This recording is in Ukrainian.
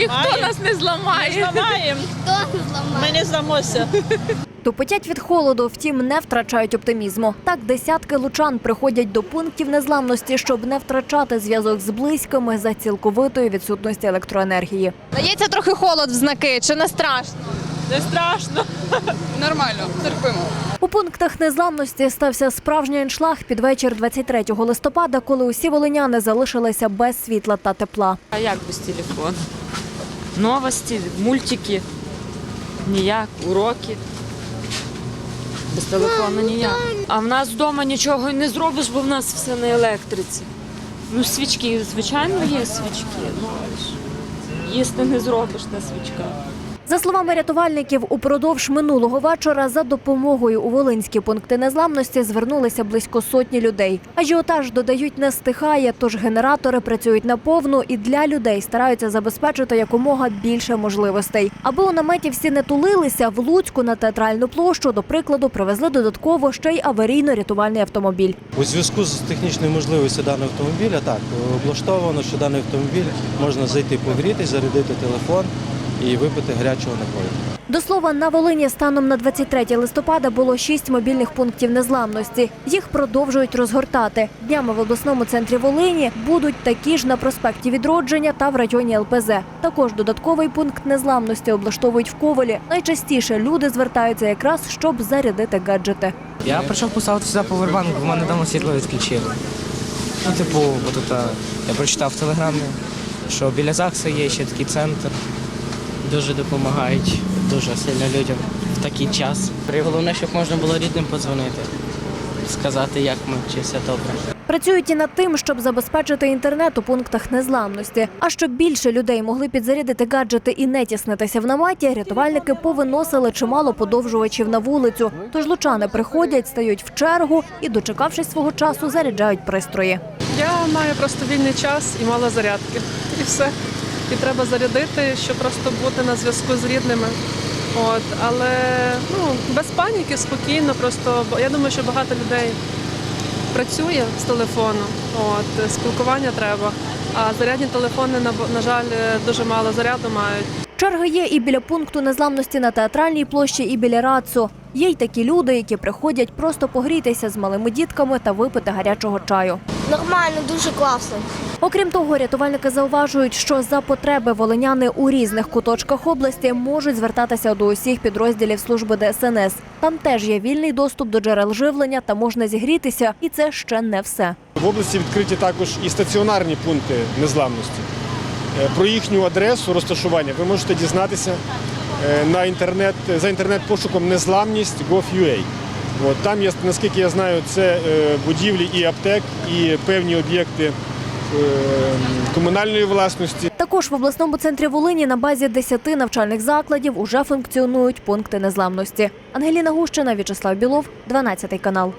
Ніхто нас не зламає. Зламаємо, ми не здамося. Тупотять від холоду, втім, не втрачають оптимізму. Так, десятки лучан приходять до пунктів незламності, щоб не втрачати зв'язок з близькими за цілковитої відсутності електроенергії. Дається трохи холод в знаки, чи не страшно? Не страшно. Нормально, терпимо. У пунктах незламності стався справжній аншлаг під вечір 23 листопада, коли усі волиняни залишилися без світла та тепла. А як без телефону? Новості, мультики, ніяк, уроки. Без телефону ніяк. А в нас вдома нічого не зробиш, бо в нас все на електриці. Ну, свічки, звичайно, є свічки. Ну, їсти не зробиш на свічках. За словами рятувальників, упродовж минулого вечора за допомогою у волинські пункти незламності звернулися близько сотні людей. Ажіотаж додають не стихає, тож генератори працюють наповну і для людей стараються забезпечити якомога більше можливостей. Аби у наметі всі не тулилися, в Луцьку на театральну площу, до прикладу, привезли додатково ще й аварійно-рятувальний автомобіль. У зв'язку з технічною можливістю даного автомобіля так облаштовано, що даний автомобіль можна зайти погрітись, зарядити телефон і випити гарячого напою. До слова, на Волині станом на 23 листопада було шість мобільних пунктів незламності. Їх продовжують розгортати. Днями в обласному центрі Волині будуть такі ж на проспекті Відродження та в районі ЛПЗ. Також додатковий пункт незламності облаштовують в Ковалі. Найчастіше люди звертаються якраз, щоб зарядити гаджети. Я прийшов поставити сюди повербанк, бо в мене давно світло відключили. Ну, типу, бо тут я прочитав в телеграмі, що біля ЗАГСу є ще такий центр. Дуже допомагають дуже сильно людям в такий час. Головне, щоб можна було рідним подзвонити, сказати, як ми, чи все добре. Працюють і над тим, щоб забезпечити інтернет у пунктах незламності. А щоб більше людей могли підзарядити гаджети і не тіснитися в наметі, рятувальники повиносили чимало подовжувачів на вулицю. Тож лучани приходять, стають в чергу і, дочекавшись свого часу, заряджають пристрої. Я маю просто вільний час і мало зарядки. І все. І треба зарядити, щоб просто бути на зв'язку з рідними. От, але ну, без паніки, спокійно, просто бо я думаю, що багато людей працює з телефону. От, спілкування треба. А зарядні телефони, на, на жаль, дуже мало заряду мають. Черги є і біля пункту незламності на театральній площі, і біля РАЦУ. Є й такі люди, які приходять просто погрітися з малими дітками та випити гарячого чаю. Нормально, дуже класно. Окрім того, рятувальники зауважують, що за потреби волиняни у різних куточках області можуть звертатися до усіх підрозділів служби ДСНС. Там теж є вільний доступ до джерел живлення та можна зігрітися, і це ще не все. В області відкриті також і стаціонарні пункти незламності. Е, Про їхню адресу розташування ви можете дізнатися е, на інтернет за інтернет-пошуком незламність gov.ua. Там є, наскільки я знаю, це е, будівлі і аптек, і певні об'єкти комунальної власності. Також в обласному центрі Волині на базі 10 навчальних закладів уже функціонують пункти незламності. Ангеліна Гущина, В'ячеслав Білов, 12 канал.